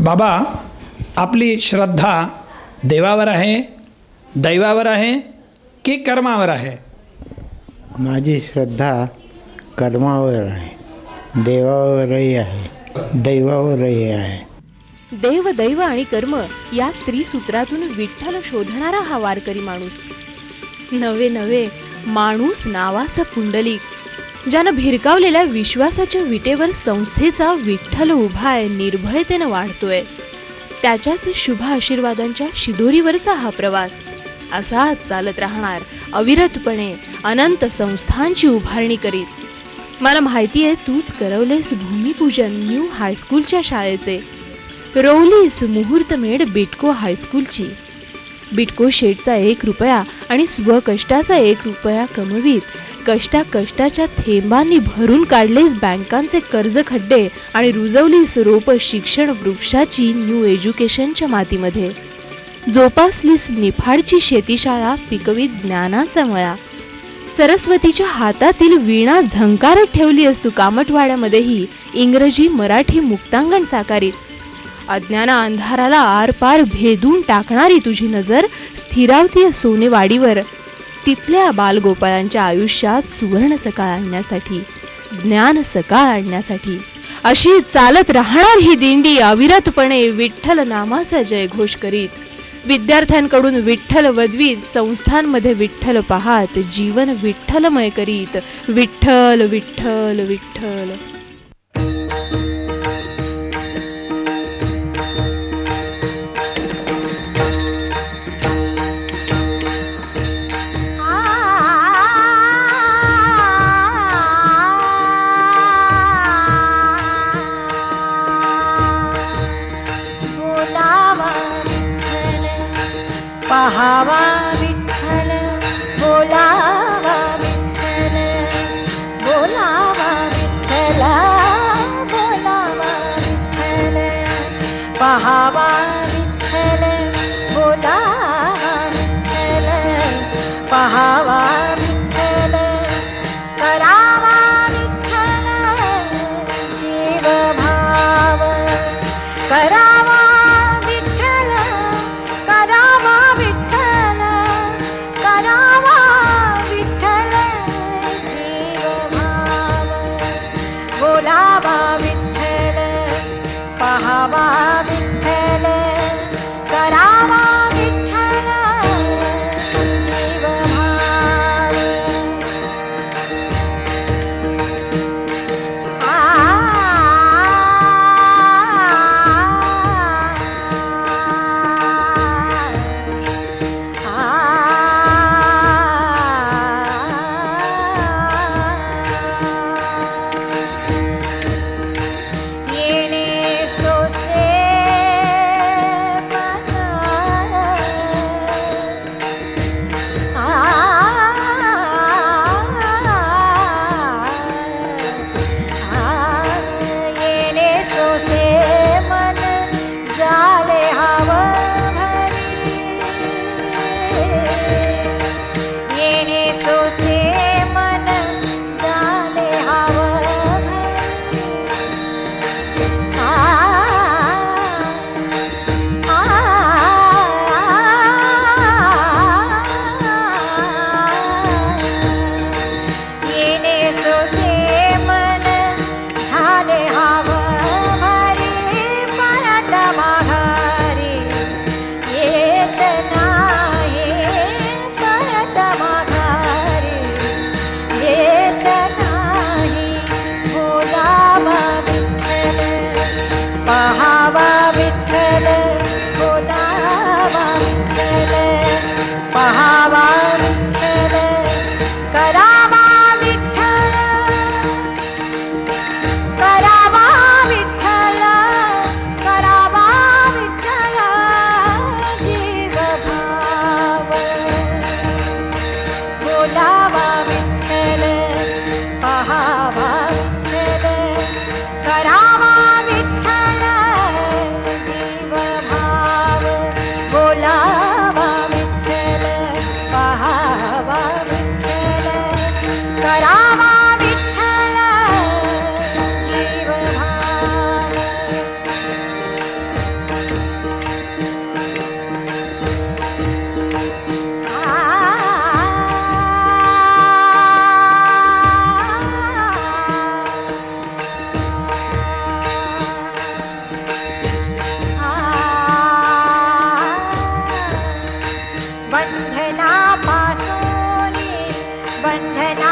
बाबा आपली श्रद्धा देवावर आहे दैवावर आहे की कर्मावर आहे? माझी श्रद्धा कर्मावर आहे देवावरही आहे दैवावरही आहे. देव दैव आणि कर्म या त्रिसूत्रातून विठ्ठल शोधणारा हा वारकरी माणूस. नवे नवे माणूस नावाचा पुंडलिक ज्यानं भिरकावलेल्या विश्वासाच्या विटेवर संस्थेचा विठ्ठल उभाय निर्भयतेनं वाढतोय. त्याच्याच शुभ आशीर्वादांच्या शिदोरीवरचा हा प्रवास. असाच चालत राहणार अविरतपणे अनंत संस्थांची उभारणी करीत. मला माहिती आहे तूच करवलेस भूमिपूजन न्यू हायस्कूलच्या शाळेचे. रोवलीस मुहूर्तमेढ बिटको हायस्कूलची. बिटको शेटचा एक रुपया आणि स्वकष्टाचा एक रुपया कमवीत कष्टा कष्टाच्या थेंबांनी भरून काढलेस बँकांचे कर्ज खड्डे आणि रुजवलीस रोप शिक्षण वृक्षाची न्यू एज्युकेशनच्या मातीमध्ये. जोपासलीस निफाडची शेतीशाळा पिकवीत ज्ञानाचा मळा. सरस्वतीच्या हातातील वीणा झंकारत ठेवली असतो कामटवाड्यामध्येही इंग्रजी मराठी मुक्तांगण साकारीत. अज्ञाना अंधाराला आरपार भेदून टाकणारी तुझी नजर स्थिरावती सोनेवाडीवर. तिथल्या बालगोपाळांच्या आयुष्यात सुवर्ण सकाळ आणण्यासाठी ज्ञान सकाळ आणण्यासाठी अशी चालत राहणार ही दिंडी अविरतपणे विठ्ठल नामाचा जयघोष करीत विद्यार्थ्यांकडून विठ्ठल वदवीत संस्थांमध्ये विठ्ठल पाहात जीवन विठ्ठलमय करीत विठ्ठल विठ्ठल विठ्ठल. and I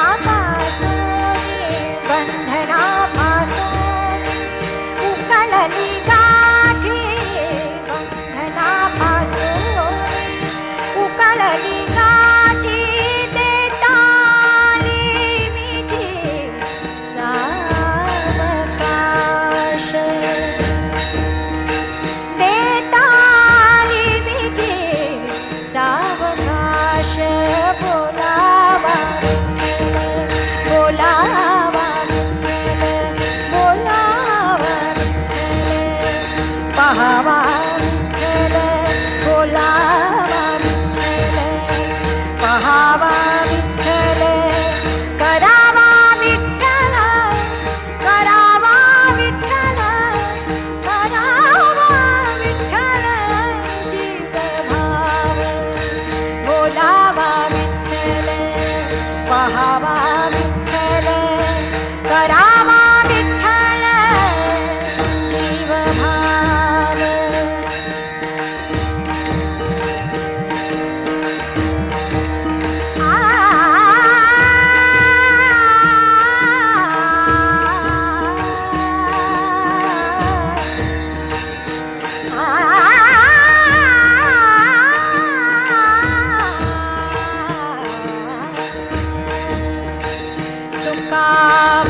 家。